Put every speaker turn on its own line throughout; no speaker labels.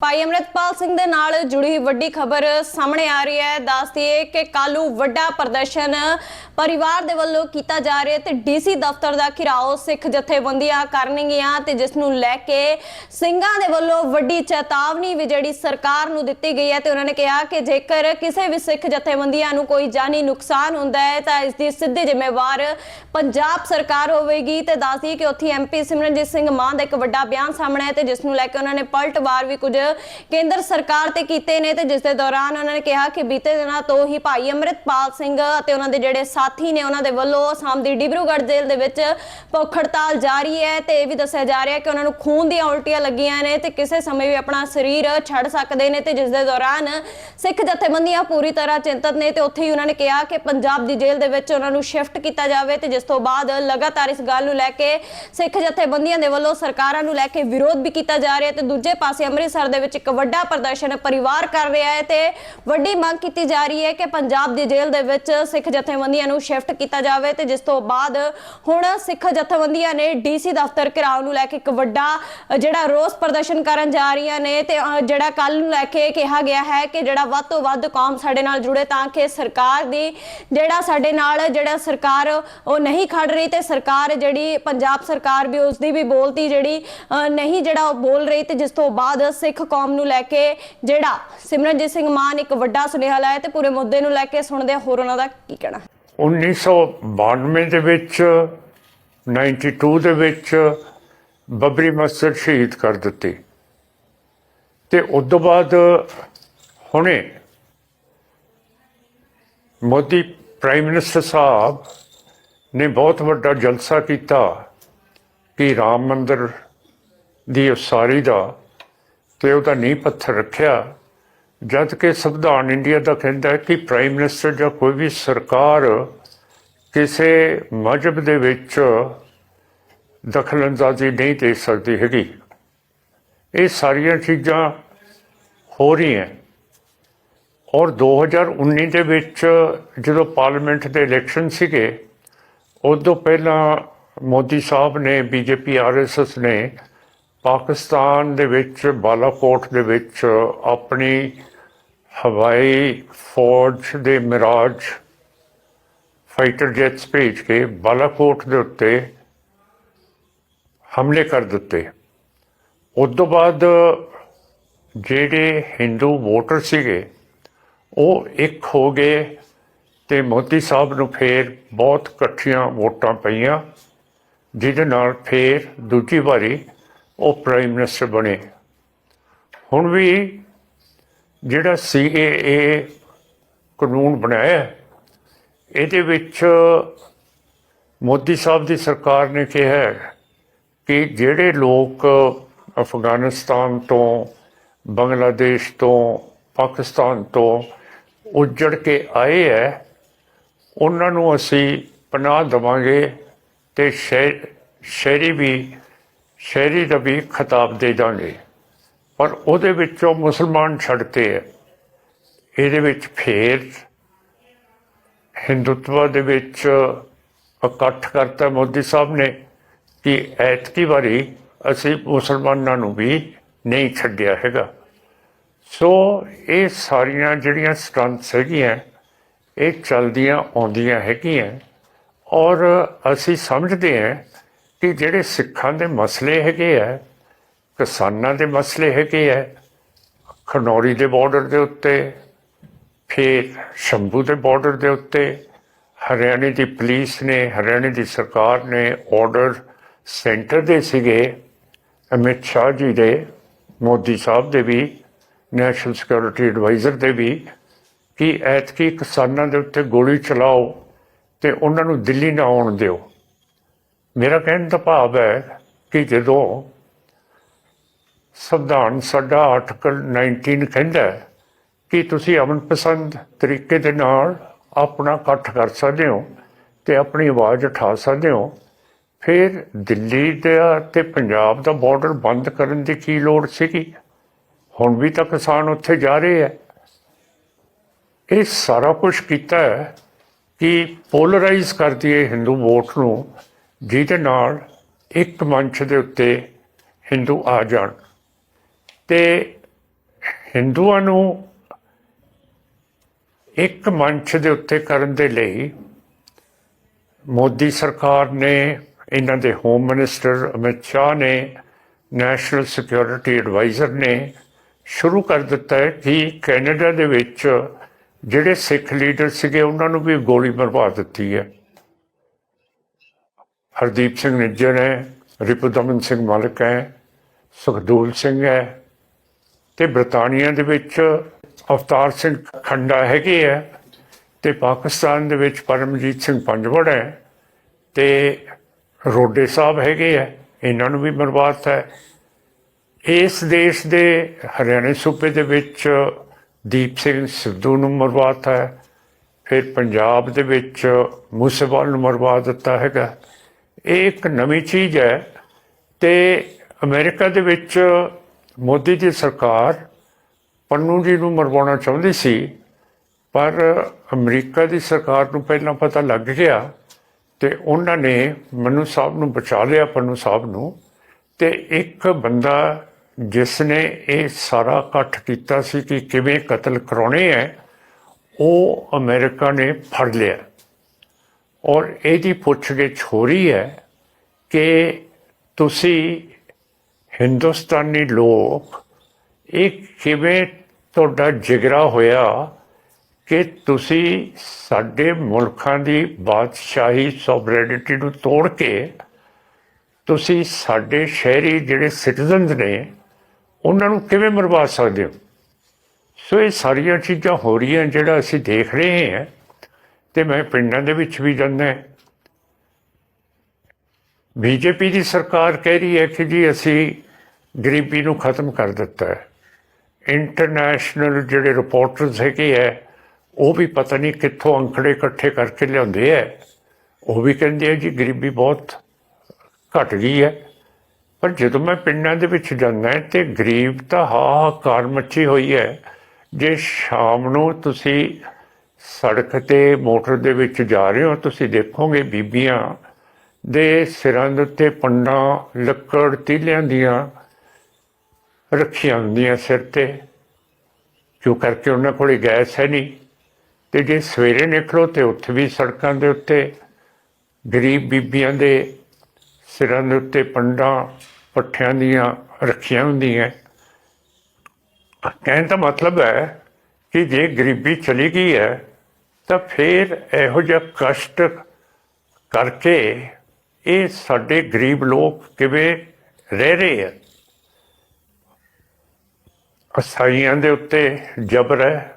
ਭਾਈ ਅਮਰਿਤਪਾਲ ਸਿੰਘ ਦੇ ਨਾਲ ਜੁੜੀ ਵੱਡੀ ਖਬਰ ਸਾਹਮਣੇ ਆ ਰਹੀ ਹੈ। ਦੱਸਦੀਏ ਕਿ ਕਾਲੂ ਵੱਡਾ ਪ੍ਰਦਰਸ਼ਨ ਪਰਿਵਾਰ ਦੇ ਵੱਲੋਂ ਕੀਤਾ ਜਾ ਰਿਹਾ ਤੇ ਡੀਸੀ ਦਫ਼ਤਰ ਦਾ ਘਿਰਾਓ ਸਿੱਖ ਜਥੇਬੰਦੀਆਂ ਕਰਨਗੀਆਂ ਤੇ ਜਿਸ ਨੂੰ ਲੈ ਕੇ ਸਿੰਘਾਂ ਦੇ ਵੱਲੋਂ ਵੱਡੀ ਚੇਤਾਵਨੀ ਵੀ ਜਿਹੜੀ ਸਰਕਾਰ ਨੂੰ ਦਿੱਤੀ ਗਈ ਹੈ ਤੇ ਉਹਨਾਂ ਨੇ ਕਿਹਾ ਕਿ ਜੇਕਰ ਕਿਸੇ ਵੀ ਸਿੱਖ ਜਥੇਬੰਦੀਆਂ ਨੂੰ ਕੋਈ ਜਾਨੀ ਨੁਕਸਾਨ ਹੁੰਦਾ ਹੈ ਤਾਂ ਇਸ ਦੀ ਸਿੱਧੀ ਜ਼ਿੰਮੇਵਾਰ ਪੰਜਾਬ ਸਰਕਾਰ ਹੋਵੇਗੀ ਤੇ ਦੱਸਦੀ ਕਿ ਉੱਥੇ ਐਮਪੀ ਸਿਮਰਨਜੀਤ ਸਿੰਘ ਮਾਨ ਦਾ ਇੱਕ ਵੱਡਾ ਬਿਆਨ ਸਾਹਮਣੇ ਹੈ ਤੇ ਜਿਸ ਨੂੰ ਲੈ ਕੇ ਉਹਨਾਂ ਨੇ ਪਲਟਵਾਰ ਵੀ ਕੁਝ ਕੇਂਦਰ ਸਰਕਾਰ ਤੇ ਕੀਤੇ ਨੇ ਤੇ ਜਿਸ ਦੇ ਦੌਰਾਨ ਉਹਨਾਂ ਨੇ ਕਿਹਾ ਕਿ ਬੀਤੇ ਦਿਨਾਂ ਤੋਂ ਹੀ ਭਾਈ ਅਮਰਿਤਪਾਲ ਸਿੰਘ ਅਤੇ ਉਹਨਾਂ ਦੇ ਜਿਹੜੇ ਸਾਥੀ ਨੇ ਉਹਨਾਂ ਦੇ ਵੱਲੋਂ ਅਸਾਮ ਦੀ ਡਿਬਰੂਗੜ੍ਹ ਜੇਲ੍ਹ ਦੇ ਵਿੱਚ ਭੁੱਖ ਹੜਤਾਲ ਜਾਰੀ ਹੈ ਤੇ ਇਹ ਵੀ ਦੱਸਿਆ ਜਾ ਰਿਹਾ ਕਿ ਉਹਨਾਂ ਨੂੰ ਖੂਨ ਦੀਆਂ ਉਲਟੀਆਂ ਲੱਗੀਆਂ ਨੇ ਤੇ ਕਿਸੇ ਸਮੇਂ ਵੀ ਆਪਣਾ ਸਰੀਰ ਛੱਡ ਸਕਦੇ ਨੇ ਤੇ ਜਿਸ ਦੇ ਦੌਰਾਨ ਸਿੱਖ ਜਥੇਬੰਦੀਆਂ ਪੂਰੀ ਤਰ੍ਹਾਂ ਚਿੰਤਤ ਨੇ ਤੇ ਉੱਥੇ ਹੀ ਉਹਨਾਂ ਨੇ ਕਿਹਾ ਕਿ ਪੰਜਾਬ ਦੀ ਜੇਲ੍ਹ ਦੇ ਵਿੱਚ ਉਹਨਾਂ ਨੂੰ ਸ਼ਿਫਟ ਕੀਤਾ ਜਾਵੇ ਤੇ ਜਿਸ ਤੋਂ ਬਾਅਦ ਲਗਾਤਾਰ ਇਸ ਗੱਲ ਨੂੰ ਲੈ ਕੇ ਸਿੱਖ ਜਥੇਬੰਦੀਆਂ ਦੇ ਵੱਲੋਂ ਸਰਕਾਰਾਂ ਨੂੰ ਲੈ ਕੇ ਵਿਰੋਧ ਵੀ ਕੀਤਾ ਜਾ ਰਿਹਾ ਤੇ ਦੂਜੇ ਪਾਸੇ ਅੰਮ੍ਰਿਤਸਰ ਦੇ ਵਿੱਚ ਇੱਕ ਵੱਡਾ ਪ੍ਰਦਰਸ਼ਨ ਪਰਿਵਾਰ ਕਰ ਰਿਹਾ ਹੈ ਤੇ ਵੱਡੀ ਮੰਗ ਕੀਤੀ ਜਾ ਰਹੀ ਹੈ ਕਿ ਪੰਜਾਬ ਦੀ ਜੇਲ੍ਹ ਦੇ ਵਿੱਚ ਸਿੱਖ ਜਥੇਬੰਦੀਆਂ ਨੂੰ ਸ਼ਿਫਟ ਕੀਤਾ ਜਾਵੇ ਤੇ ਜਿਸ ਤੋਂ ਬਾਅਦ ਹੁਣ ਸਿੱਖ ਜਥੇਬੰਦੀਆਂ ਨੇ ਡੀਸੀ ਦਫ਼ਤਰ ਘਿਰਾਓ ਨੂੰ ਲੈ ਕੇ ਇੱਕ ਵੱਡਾ ਜਿਹੜਾ ਰੋਸ ਪ੍ਰਦਰਸ਼ਨ ਕਰਨ ਜਾ ਰਹੀਆਂ ਨੇ ਤੇ ਜਿਹੜਾ ਕੱਲ ਨੂੰ ਲੈ ਕੇ ਕਿਹਾ ਗਿਆ ਹੈ ਕਿ ਜਿਹੜਾ ਵੱਧ ਤੋਂ ਵੱਧ ਕੌਮ ਸਾਡੇ ਨਾਲ ਜੁੜੇ ਤਾਂ ਕਿ ਸਰਕਾਰ ਦੀ ਜਿਹੜਾ ਸਾਡੇ ਨਾਲ ਜਿਹੜਾ ਸਰਕਾਰ ਉਹ ਨਹੀਂ ਖੜ ਰਹੀ ਤੇ ਸਰਕਾਰ ਜਿਹੜੀ ਪੰਜਾਬ ਸਰਕਾਰ ਵੀ ਉਸ ਦੀ ਵੀ ਬੋਲਤੀ ਜਿਹੜੀ ਅ, ਨਹੀਂ ਜਿਹੜਾ ਉਹ ਬੋਲ ਰਹੀ ਤੇ ਜਿਸ ਤੋਂ ਬਾਅਦ ਸਿੱਖ ਕੌਮ ਨੂੰ ਲੈ ਕੇ ਜਿਹੜਾ ਸਿਮਰਨਜੀਤ ਸਿੰਘ ਮਾਨ ਇੱਕ ਵੱਡਾ ਸੁਨੇਹਾ ਲਾਇਆ ਤੇ ਪੂਰੇ ਮੁੱਦੇ ਨੂੰ ਲੈ ਕੇ ਸੁਣਦੇ ਹਾਂ ਹੋਰ ਉਹਨਾਂ ਦਾ ਕੀ ਕਹਿਣਾ।
1992 ਦੇ ਵਿੱਚ 92 ਦੇ ਵਿੱਚ ਬੱਬਰੀ ਮਸਜਿਦ ਸ਼ਹੀਦ ਕਰ ਦਿੱਤੀ। ਤੇ ਉਸ ਤੋਂ ਬਾਅਦ ਹੁਣੇ ਮੋਦੀ ਪ੍ਰਾਈਮ ਮਿਨਿਸਟਰ ਸਾਹਿਬ ਨੇ ਬਹੁਤ ਵੱਡਾ ਜਲਸਾ ਕੀਤਾ ਕਿ ਰਾਮ ਮੰਦਿਰ ਦੀ ਉਸਾਰੀ ਦਾ ਤੇ ਉਹਦਾ ਨੀਂਹ ਪੱਥਰ ਰੱਖਿਆ। ਜਦ ਕਿ ਸੰਵਿਧਾਨ ਇੰਡੀਆ ਦਾ ਕਹਿੰਦਾ ਹੈ ਕਿ ਪ੍ਰਾਈਮ ਮਿਨਿਸਟਰ ਜਾਂ ਕੋਈ ਵੀ ਸਰਕਾਰ ਕਿਸੇ ਮਜਬ ਦੇ ਵਿੱਚ ਦਖਲਅੰਦਾਜ਼ੀ ਨਹੀਂ ਦੇ ਸਕਦੀ ਹੈਗੀ। ਇਹ ਸਾਰੀਆਂ ਚੀਜ਼ਾਂ ਹੋ ਰਹੀਆਂ। ਔਰ 2019 ਦੇ ਵਿੱਚ ਜਦੋਂ ਪਾਰਲੀਮੈਂਟ ਦੇ ਇਲੈਕਸ਼ਨ ਸੀਗੇ, ਉਦੋਂ ਪਹਿਲਾਂ ਮੋਦੀ ਸਾਹਿਬ ਨੇ, ਬੀਜੇਪੀ, ਆਰਐਸਐਸ ਨੇ ਪਾਕਿਸਤਾਨ ਦੇ ਵਿੱਚ, ਬਾਲਾਕੋਟ ਦੇ ਵਿੱਚ ਆਪਣੀ ਹਵਾਈ ਫੌਜ ਦੇ ਮਿਰਾਜ ਫਾਈਟਰ ਜੈਟਸ ਭੇਜ ਕੇ ਬਾਲਾਕੋਟ ਦੇ ਉੱਤੇ ਹਮਲੇ ਕਰ ਦਿੱਤੇ। ਉਸ ਤੋਂ ਬਾਅਦ ਜਿਹੜੇ ਹਿੰਦੂ ਵੋਟਰ ਸੀਗੇ, ਉਹ ਇੱਕ ਹੋ ਗਏ ਤੇ ਮੋਦੀ ਸਾਹਿਬ ਨੂੰ ਫੇਰ ਬਹੁਤ ਇਕੱਠੀਆਂ ਵੋਟਾਂ ਪਈਆਂ, ਜਿਹਦੇ ਨਾਲ ਫੇਰ ਦੂਜੀ ਵਾਰੀ ਉਹ ਪ੍ਰਾਈਮ ਮਿਨਿਸਟਰ ਬਣੇ। ਹੁਣ ਵੀ ਜਿਹੜਾ ਸੀਏਏ ਕਾਨੂੰਨ ਬਣਾਇਆ ਇਹਦੇ ਵਿੱਚ ਮੋਦੀ ਸਾਹਿਬ ਦੀ ਸਰਕਾਰ ਨੇ ਕਿਹਾ ਕਿ ਜਿਹੜੇ ਲੋਕ ਅਫਗਾਨਿਸਤਾਨ ਤੋਂ, ਬੰਗਲਾਦੇਸ਼ ਤੋਂ, ਪਾਕਿਸਤਾਨ ਤੋਂ ਉੱਜੜ ਕੇ ਆਏ ਹੈ, ਉਹਨਾਂ ਨੂੰ ਅਸੀਂ ਪਨਾਹ ਦੇਵਾਂਗੇ ਤੇ ਸ਼ਹਿ- ਸ਼ਹਿਰੀ ਵੀ ਸ਼ਹਿਰੀ ਦਾ ਵੀ ਖਿਤਾਬ ਦੇ ਦਾਂਗੇ। ਪਰ ਉਹਦੇ ਵਿੱਚੋਂ ਮੁਸਲਮਾਨ ਛੱਡ ਕੇ ਹੈ ਇਹਦੇ ਵਿੱਚ ਫੇਰ ਹਿੰਦੂਤਵ ਦੇ ਵਿੱਚ ਇਕੱਠ ਕਰਤਾ ਮੋਦੀ ਸਾਹਿਬ ਨੇ ਕਿ ਐਤਕੀ ਵਾਰੀ ਅਸੀਂ ਮੁਸਲਮਾਨਾਂ ਨੂੰ ਵੀ ਨਹੀਂ ਛੱਡਿਆ ਹੈਗਾ। ਸੋ ਇਹ ਸਾਰੀਆਂ ਜਿਹੜੀਆਂ ਸਟੰਟਸ ਹੈਗੀਆਂ, ਇਹ ਚਲਦੀਆਂ ਆਉਂਦੀਆਂ ਹੈਗੀਆਂ ਔਰ ਅਸੀਂ ਸਮਝਦੇ ਹਾਂ ਕਿ ਜਿਹੜੇ ਸਿੱਖਾਂ ਦੇ ਮਸਲੇ ਹੈਗੇ ਆ, ਕਿਸਾਨਾਂ ਦੇ ਮਸਲੇ ਹੈਗੇ ਆ, ਖਨੌਰੀ ਦੇ ਬਾਰਡਰ ਦੇ ਉੱਤੇ, ਫਿਰ ਸ਼ੰਭੂ ਦੇ ਬਾਰਡਰ ਦੇ ਉੱਤੇ, ਹਰਿਆਣੇ ਦੀ ਪੁਲਿਸ ਨੇ, ਹਰਿਆਣੇ ਦੀ ਸਰਕਾਰ ਨੇ ਆਰਡਰ ਸੈਂਟਰ ਦੇ ਸੀਗੇ, ਅਮਿਤ ਸ਼ਾਹ ਜੀ ਦੇ, ਮੋਦੀ ਸਾਹਿਬ ਦੇ ਵੀ ਨੈਸ਼ਨਲ ਸਿਕਿਉਰਿਟੀ ਐਡਵਾਈਜ਼ਰ ਦੇ ਵੀ, ਕਿ ਐਤਕੀ ਕਿਸਾਨਾਂ ਦੇ ਉੱਤੇ ਗੋਲੀ ਚਲਾਓ ਤੇ ਉਹਨਾਂ ਨੂੰ ਦਿੱਲੀ ਨਾ ਆਉਣ ਦਿਓ। ਮੇਰਾ ਕਹਿਣ ਦਾ ਭਾਵ ਹੈ ਕਿ ਜਦੋਂ ਸੰਵਿਧਾਨ ਸਾਡਾ ਆਰਟੀਕਲ 19 ਕਹਿੰਦਾ ਕਿ ਤੁਸੀਂ ਅਮਨ ਪਸੰਦ ਤਰੀਕੇ ਦੇ ਨਾਲ ਆਪਣਾ ਇਕੱਠ ਕਰ ਸਕਦੇ ਹੋ ਤੇ ਆਪਣੀ ਆਵਾਜ਼ ਉਠਾ ਸਕਦੇ ਹੋ, ਫਿਰ ਦਿੱਲੀ ਦਾ ਤੇ ਪੰਜਾਬ ਦਾ ਬਾਰਡਰ ਬੰਦ ਕਰਨ ਦੀ ਕੀ ਲੋੜ ਸੀਗੀ? ਹੁਣ ਵੀ ਤਾਂ ਕਿਸਾਨ ਉੱਥੇ ਜਾ ਰਹੇ ਹੈ। ਇਹ ਸਾਰਾ ਕੁਝ ਕੀਤਾ ਕਿ ਪੋਲਰਾਈਜ਼ ਕਰਦੀ ਹੈ ਹਿੰਦੂ ਵੋਟ ਨੂੰ ਜਿਹਦੇ ਨਾਲ ਇੱਕ ਮੰਚ ਦੇ ਉੱਤੇ ਹਿੰਦੂ ਆ ਜਾਣ। ਤੇ ਹਿੰਦੂਆਂ ਨੂੰ ਇੱਕ ਮੰਚ ਦੇ ਉੱਤੇ ਕਰਨ ਦੇ ਲਈ ਮੋਦੀ ਸਰਕਾਰ ਨੇ, ਇਹਨਾਂ ਦੇ ਹੋਮ ਮਿਨਿਸਟਰ ਅਮਿਤ ਸ਼ਾਹ ਨੇ ਨੈਸ਼ਨਲ ਸਿਕਿਉਰਿਟੀ ਐਡਵਾਈਜ਼ਰ ਨੇ ਸ਼ੁਰੂ ਕਰ ਦਿੱਤਾ ਹੈ ਕਿ ਕੈਨੇਡਾ ਦੇ ਵਿੱਚ ਜਿਹੜੇ ਸਿੱਖ ਲੀਡਰ ਸੀਗੇ, ਉਹਨਾਂ ਨੂੰ ਵੀ ਗੋਲੀ ਮਰਵਾ ਦਿੱਤੀ ਹੈ। ਹਰਦੀਪ ਸਿੰਘ ਨਿੱਜਰ ਹੈ, ਰਿਪੁਦਮਨ ਸਿੰਘ ਮਲਕ ਹੈ, ਸੁਖਦੂਲ ਸਿੰਘ ਹੈ ਤੇ ਬ੍ਰਿਟਾਨੀਆ ਦੇ ਵਿੱਚ ਅਵਤਾਰ ਸਿੰਘ ਖੰਡਾ ਹੈਗੇ ਹੈ ਤੇ ਪਾਕਿਸਤਾਨ ਦੇ ਵਿੱਚ ਪਰਮਜੀਤ ਸਿੰਘ ਪੰਜਵੜ ਹੈ ਤੇ ਰੋਡੇ ਸਾਹਿਬ ਹੈਗੇ ਹੈ ਇਹਨਾਂ ਨੂੰ ਵੀ ਮਰਵਾਤਾ ਹੈ। ਇਸ ਦੇਸ਼ ਦੇ ਹਰਿਆਣੇ ਸੂਬੇ ਦੇ ਵਿੱਚ ਦੀਪ ਸਿੰਘ ਸਿੱਧੂ ਨੂੰ ਮਰਵਾਤਾ ਹੈ, ਫਿਰ ਪੰਜਾਬ ਦੇ ਵਿੱਚ ਮੂਸੇਵਾਲ ਨੂੰ ਮਰਵਾ ਦਿੱਤਾ ਹੈਗਾ। ਇਹ ਇੱਕ ਨਵੀਂ ਚੀਜ਼ ਹੈ ਤੇ ਅਮਰੀਕਾ ਦੇ ਵਿੱਚ ਮੋਦੀ ਦੀ ਸਰਕਾਰ ਪੰਨੂ ਜੀ ਨੂੰ ਮਰਵਾਉਣਾ ਚਾਹੁੰਦੀ ਸੀ, ਪਰ ਅਮਰੀਕਾ ਦੀ ਸਰਕਾਰ ਨੂੰ ਪਹਿਲਾਂ ਪਤਾ ਲੱਗ ਗਿਆ ਤੇ ਉਹਨਾਂ ਨੇ ਮਨੂ ਸਾਹਿਬ ਨੂੰ ਬਚਾ ਲਿਆ, ਪੰਨੂ ਸਾਹਿਬ ਨੂੰ ਤੇ ਇੱਕ ਬੰਦਾ ਜਿਸ ਨੇ ਇਹ ਸਾਰਾ ਇਕੱਠ ਕੀਤਾ ਸੀ ਕਿ ਕਿਵੇਂ ਕਤਲ ਕਰਾਉਣੇ ਹੈ, ਉਹ ਅਮਰੀਕਾ ਨੇ ਫੜ ਲਿਆ। ਔਰ ਇਹਦੀ ਪੁੱਛਗਿੱਛ ਹੋ ਰਹੀ ਹੈ ਕਿ ਤੁਸੀਂ ਹਿੰਦੁਸਤਾਨੀ ਲੋਕ, ਇਹ ਕਿਵੇਂ ਤੁਹਾਡਾ ਜਿਗਰਾ ਹੋਇਆ ਕਿ ਤੁਸੀਂ ਸਾਡੇ ਮੁਲਕਾਂ ਦੀ ਬਾਦਸ਼ਾਹੀ ਸੋਵਰੇਨਿਟੀ ਨੂੰ ਤੋੜ ਕੇ ਤੁਸੀਂ ਸਾਡੇ ਸ਼ਹਿਰੀ ਜਿਹੜੇ ਸਿਟੀਜ਼ਨਸ ਨੇ, ਉਹਨਾਂ ਨੂੰ ਕਿਵੇਂ ਮਰਵਾ ਸਕਦੇ ਹੋ? ਸੋ ਇਹ ਸਾਰੀਆਂ ਚੀਜ਼ਾਂ ਹੋ ਰਹੀਆਂ ਜਿਹੜਾ ਅਸੀਂ ਦੇਖ ਰਹੇ ਹਾਂ। ਤੇ ਮੈਂ ਪਿੰਡਾਂ ਦੇ ਵਿੱਚ ਵੀ ਜਾਂਦਾ ਬੀਜੇਪੀ ਦੀ ਸਰਕਾਰ ਕਹਿ ਰਹੀ ਹੈ ਕਿ ਜੀ ਅਸੀਂ ਗਰੀਬੀ ਨੂੰ ਖਤਮ ਕਰ ਦਿੱਤਾ ਹੈ। ਇੰਟਰਨੈਸ਼ਨਲ ਜਿਹੜੇ ਰਿਪੋਰਟਰਸ ਹੈਗੇ ਹੈ, ਉਹ ਵੀ ਪਤਾ ਨਹੀਂ ਕਿੱਥੋਂ ਅੰਕੜੇ ਇਕੱਠੇ ਕਰਕੇ ਲਿਆਉਂਦੇ ਹੈ। ਉਹ ਵੀ ਕਹਿੰਦੇ ਆ ਜੀ ਗਰੀਬੀ ਬਹੁਤ ਘਟ ਗਈ ਹੈ। ਪਰ ਜਦੋਂ ਮੈਂ ਪਿੰਡਾਂ ਦੇ ਵਿੱਚ ਜਾਂਦਾ ਤੇ ਗਰੀਬ ਤਾਂ ਹਾਹਾਕਾਰ ਮੱਚੀ ਹੋਈ ਹੈ। ਜੇ ਸ਼ਾਮ ਨੂੰ ਤੁਸੀਂ ਸੜਕ ਤੇ ਮੋਟਰ ਦੇ ਵਿੱਚ ਜਾ ਰਹੇ ਹੋ, ਤੁਸੀਂ ਦੇਖੋਗੇ ਬੀਬੀਆਂ ਦੇ ਸਿਰਾਂ ਦੇ ਉੱਤੇ ਪੰਡਾਂ, ਲੱਕੜ, ਤੀਲਿਆਂ ਦੀਆਂ ਰੱਖੀਆਂ ਹੁੰਦੀਆਂ ਸਿਰ ਤੇ। ਕਿਉਂ ਕਰਕੇ ਉਹਨਾਂ ਕੋਲ ਗੈਸ ਹੈ ਨਹੀਂ। ਤੇ ਜੇ ਸਵੇਰੇ ਨਿਕਲੋ ਤੇ ਉੱਥੇ ਵੀ ਸੜਕਾਂ ਦੇ ਉੱਤੇ ਗਰੀਬ ਬੀਬੀਆਂ ਦੇ ਸਿਰਾਂ ਦੇ ਉੱਤੇ ਪੰਡਾਂ, ਪੱਠਿਆਂ ਦੀਆਂ ਰੱਖੀਆਂ ਹੁੰਦੀਆਂ। ਕਹਿਣ ਦਾ ਮਤਲਬ ਹੈ ਕਿ ਜੇ ਗਰੀਬੀ ਚਲੀ ਗਈ ਹੈ ਤਾਂ ਫਿਰ ਇਹੋ ਜਿਹਾ ਕਸ਼ਟ ਕਰਕੇ ਇਹ ਸਾਡੇ ਗਰੀਬ ਲੋਕ ਕਿਵੇਂ ਰਹਿ ਰਹੇ ਆ? ਅਸਾਈਆਂ ਦੇ ਉੱਤੇ ਜ਼ਬਰ ਹੈ।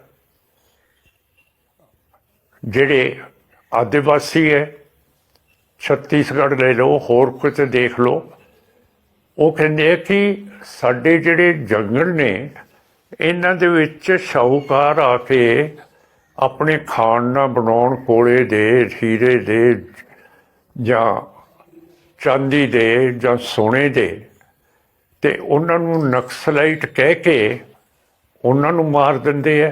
ਜਿਹੜੇ ਆਦਿਵਾਸੀ ਹੈ, ਛੱਤੀਸਗੜ੍ਹ ਲੈ ਲਓ, ਹੋਰ ਕਿਤੇ ਦੇਖ ਲਓ, ਉਹ ਕਹਿੰਦੇ ਆ ਕਿ ਸਾਡੇ ਜਿਹੜੇ ਜੰਗਲ ਨੇ, ਇਹਨਾਂ ਦੇ ਵਿੱਚ ਸ਼ਾਹੂਕਾਰ ਆ ਕੇ ਆਪਣੇ ਖਾਣ ਨਾਲ ਬਣਾਉਣ ਕੋਲੇ ਦੇ ਹੀਰੇ ਦੇ ਜਾਂ ਚਾਂਦੀ ਦੇ ਜਾਂ ਸੋਨੇ ਦੇ। ਤੇ ਉਹਨਾਂ ਨੂੰ ਨਕਸਲਾਈਟ ਕਹਿ ਕੇ ਉਹਨਾਂ ਨੂੰ ਮਾਰ ਦਿੰਦੇ ਆ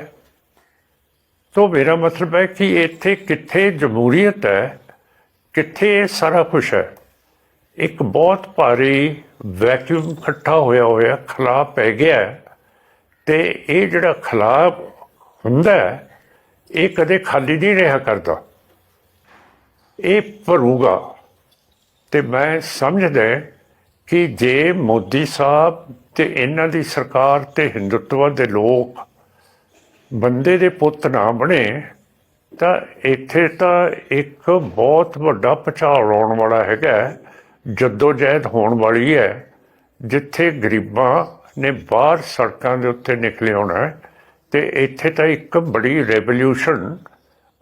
ਤੋ ਮੇਰਾ ਮਤਲਬ ਹੈ ਕਿ ਇੱਥੇ ਕਿੱਥੇ ਜਮਹੂਰੀਅਤ ਹੈ ਕਿੱਥੇ ਇਹ ਸਾਰਾ ਕੁਝ ਹੈ ਇੱਕ ਬਹੁਤ ਭਾਰੀ ਵੈਕਿਊਮ ਇਕੱਠਾ ਹੋਇਆ ਹੋਇਆ ਖਲਾ ਪੈ ਗਿਆ ਹੈ ਤੇ ਇਹ ਜਿਹੜਾ ਖਲਾ ਹੁੰਦਾ ਹੈ, ਇਹ ਕਦੇ ਖਾਲੀ ਨਹੀਂ ਰਿਹਾ ਕਰਦਾ। ਇਹ ਭਰੂਗਾ। ਤੇ ਮੈਂ ਸਮਝਦਾ ਕਿ ਜੇ ਮੋਦੀ ਸਾਹਿਬ ਤੇ ਇਹਨਾਂ ਦੀ ਸਰਕਾਰ ਤੇ ਹਿੰਦੁੱਤਵ ਦੇ ਲੋਕ ਬੰਦੇ ਦੇ ਪੁੱਤ ਨਾ ਬਣੇ, ਤਾਂ ਇੱਥੇ ਤਾਂ ਇੱਕ ਬਹੁਤ ਵੱਡਾ ਪਛਾੜ ਆਉਣ ਵਾਲਾ ਹੈਗਾ ਜਦੋਂ ਜਹਿਦ ਹੋਣ ਵਾਲੀ ਹੈ, ਜਿੱਥੇ ਗਰੀਬਾਂ ਨੇ ਬਾਹਰ ਸੜਕਾਂ ਦੇ ਉੱਤੇ ਨਿਕਲੇ ਹੋਣਾ ਹੈ। ਤੇ ਇੱਥੇ ਤਾਂ ਇੱਕ ਬੜੀ ਰੈਵੋਲੂਸ਼ਨ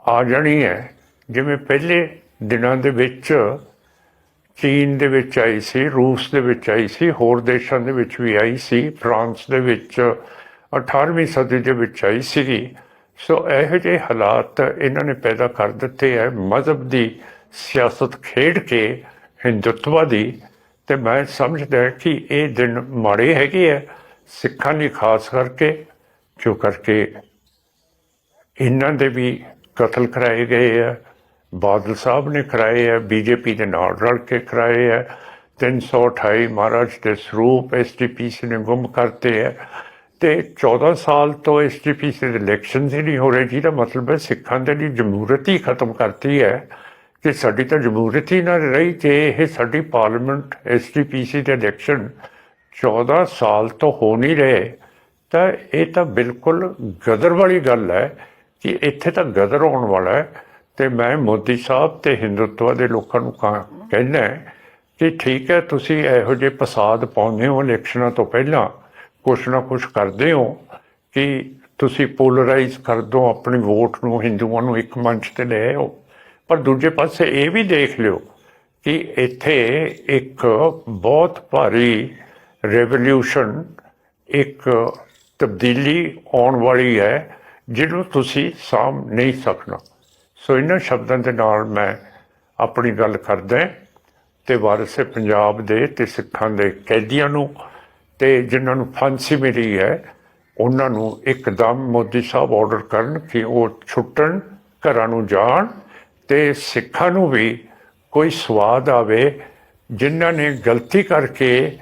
ਆ ਜਾਣੀ ਹੈ। ਜਿਵੇਂ ਪਹਿਲੇ ਦਿਨਾਂ ਦੇ ਵਿੱਚ ਚੀਨ ਦੇ ਵਿੱਚ ਆਈ ਸੀ, ਰੂਸ ਦੇ ਵਿੱਚ ਆਈ ਸੀ, ਹੋਰ ਦੇਸ਼ਾਂ ਦੇ ਵਿੱਚ ਵੀ ਆਈ ਸੀ, ਫਰਾਂਸ ਦੇ ਵਿੱਚ 18ਵੀਂ ਸਦੀ ਦੇ ਵਿੱਚ ਆਈ ਸੀਗੀ। ਸੋ ਇਹੋ ਜਿਹੇ ਹਾਲਾਤ ਇਹਨਾਂ ਨੇ ਪੈਦਾ ਕਰ ਦਿੱਤੇ ਹੈ। ਮਜ਼ਹਬ ਦੀ ਸਿਆਸਤ ਖੇਡ ਕੇ, ਹਿੰਦੁੱਤਵਾ ਦੀ। ਤੇ ਮੈਂ ਸਮਝਦਾ ਕਿ ਇਹ ਦਿਨ ਮਾੜੇ ਹੈਗੇ ਆ, ਸਿੱਖਾਂ ਲਈ ਖਾਸ ਕਰਕੇ। ਜੋ ਕਰਕੇ ਇਹਨਾਂ ਦੇ ਵੀ ਕਤਲ ਕਰਾਏ ਗਏ ਆ। ਬਾਦਲ ਸਾਹਿਬ ਨੇ ਕਰਾਏ ਆ, ਬੀਜੇਪੀ ਦੇ ਨਾਲ ਰਲ ਕੇ ਕਰਾਏ ਆ। 328 ਮਹਾਰਾਜ ਦੇ ਸਰੂਪ ਐਸਟੀਪੀਸੀ ਨੇ ਗੁੰਮ ਕਰਤੇ ਆ। ਤੇ 14 ਸਾਲ ਤੋਂ ਐਸਜੀਪੀਸੀ ਦੇ ਇਲੈਕਸ਼ਨ ਹੀ ਨਹੀਂ ਹੋ ਰਹੇ, ਜਿਹਦਾ ਮਤਲਬ ਹੈ ਸਿੱਖਾਂ ਦੇ ਲਈ ਜਮਹੂਰਤ ਹੀ ਖਤਮ ਕਰਤੀ ਹੈ। ਕਿ ਸਾਡੀ ਤਾਂ ਜਮਹੂਰਤ ਹੀ ਨਾ ਰਹੀ ਜੇ ਇਹ ਸਾਡੀ ਪਾਰਲੀਮੈਂਟ ਐਸਜੀਪੀਸੀ ਦੇ ਇਲੈਕਸ਼ਨ 14 ਸਾਲ ਤੋਂ ਹੋ ਨਹੀਂ ਰਹੇ। ਤਾਂ ਇਹ ਤਾਂ ਬਿਲਕੁਲ ਗਦਰ ਵਾਲੀ ਗੱਲ ਹੈ ਕਿ ਇੱਥੇ ਤਾਂ ਗਦਰ ਆਉਣ ਵਾਲਾ ਹੈ ਤੇ ਮੈਂ ਮੋਦੀ ਸਾਹਿਬ ਤੇ ਹਿੰਦੂਤਵ ਦੇ ਲੋਕਾਂ ਨੂੰ ਕਹਾਂ- ਕਹਿੰਦਾ ਕਿ ਠੀਕ ਹੈ, ਤੁਸੀਂ ਇਹੋ ਜਿਹੇ ਫਸਾਦ ਪਾਉਂਦੇ ਹੋ ਇਲੈਕਸ਼ਨਾਂ ਤੋਂ ਪਹਿਲਾਂ। ਕੁਛ ਨਾ ਕੁਛ ਕਰਦੇ ਹੋ ਕਿ ਤੁਸੀਂ ਪੋਲਰਾਈਜ਼ ਕਰ ਦੋ, ਆਪਣੀ ਵੋਟ ਨੂੰ ਹਿੰਦੂਆਂ ਨੂੰ ਇੱਕ ਮੰਚ ਤੇ ਲੈ ਆਓ ਪਰ ਦੂਜੇ ਪਾਸੇ ਇਹ ਵੀ ਦੇਖ ਲਿਓ ਕਿ ਇੱਥੇ ਇੱਕ ਬਹੁਤ ਭਾਰੀ ਰੈਵੋਲੂਸ਼ਨ ਇੱਕ ਤਬਦੀਲੀ ਆਉਣ ਵਾਲੀ ਹੈ, ਜਿਹਨੂੰ ਤੁਸੀਂ ਸਾਂਭ ਨਹੀਂ ਸਕਣਾ। ਸੋ ਇਹਨਾਂ ਸ਼ਬਦਾਂ ਦੇ ਨਾਲ ਮੈਂ ਆਪਣੀ ਗੱਲ ਕਰਦਾ ਹਾਂ ਤੇ ਵਾਰਸੇ ਪੰਜਾਬ ਦੇ ਤੇ ਸਿੱਖਾਂ ਦੇ ਕੈਦੀਆਂ ਨੂੰ ਤੇ ਜਿਨ੍ਹਾਂ ਨੂੰ ਫਾਂਸੀ ਮਿਲੀ ਹੈ, ਉਹਨਾਂ ਨੂੰ ਇੱਕਦਮ ਮੋਦੀ ਸਾਹਿਬ ਆਰਡਰ ਕਰਨ ਕਿ ਉਹ ਛੁੱਟਣ, ਘਰਾਂ ਨੂੰ ਜਾਣ ਤੇ ਸਿੱਖਾਂ ਨੂੰ ਵੀ ਕੋਈ ਸਵਾਦ ਆਵੇ, ਜਿਨ੍ਹਾਂ ਨੇ ਗਲਤੀ ਕਰਕੇ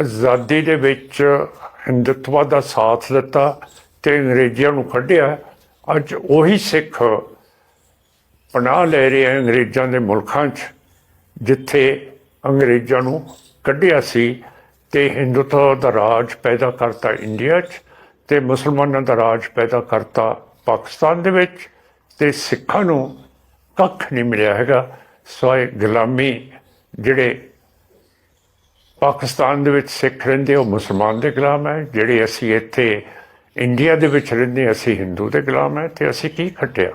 ਆਜ਼ਾਦੀ ਦੇ ਵਿੱਚ ਹਿੰਦੁਤਵਾ ਦਾ ਸਾਥ ਦਿੱਤਾ ਤੇ ਅੰਗਰੇਜ਼ਾਂ ਨੂੰ ਕੱਢਿਆ। ਅੱਜ ਉਹੀ ਸਿੱਖ ਪਨਾਹ ਲੈ ਰਹੇ ਆ ਅੰਗਰੇਜ਼ਾਂ ਦੇ ਮੁਲਕਾਂ 'ਚ, ਜਿੱਥੇ ਅੰਗਰੇਜ਼ਾਂ ਨੂੰ ਕੱਢਿਆ ਸੀ ਤੇ ਹਿੰਦੂਤਵ ਦਾ ਰਾਜ ਪੈਦਾ ਕਰਤਾ ਇੰਡੀਆ 'ਚ ਤੇ ਮੁਸਲਮਾਨਾਂ ਦਾ ਰਾਜ ਪੈਦਾ ਕਰਤਾ ਪਾਕਿਸਤਾਨ ਦੇ ਵਿੱਚ ਤੇ ਸਿੱਖਾਂ ਨੂੰ ਕੱਖ ਨਹੀਂ ਮਿਲਿਆ ਹੈਗਾ। ਸਵਾਏ ਗੁਲਾਮੀ ਜਿਹੜੇ ਪਾਕਿਸਤਾਨ ਦੇ ਵਿੱਚ ਸਿੱਖ ਰਹਿੰਦੇ ਉਹ ਮੁਸਲਮਾਨ ਦੇ ਗੁਲਾਮ ਹੈ। ਜਿਹੜੇ ਅਸੀਂ ਇੱਥੇ ਇੰਡੀਆ ਦੇ ਵਿੱਚ ਰਹਿੰਦੇ ਅਸੀਂ ਹਿੰਦੂ ਦੇ ਗੁਲਾਮ ਹੈ। ਤੇ ਅਸੀਂ ਕੀ ਖੱਟਿਆ?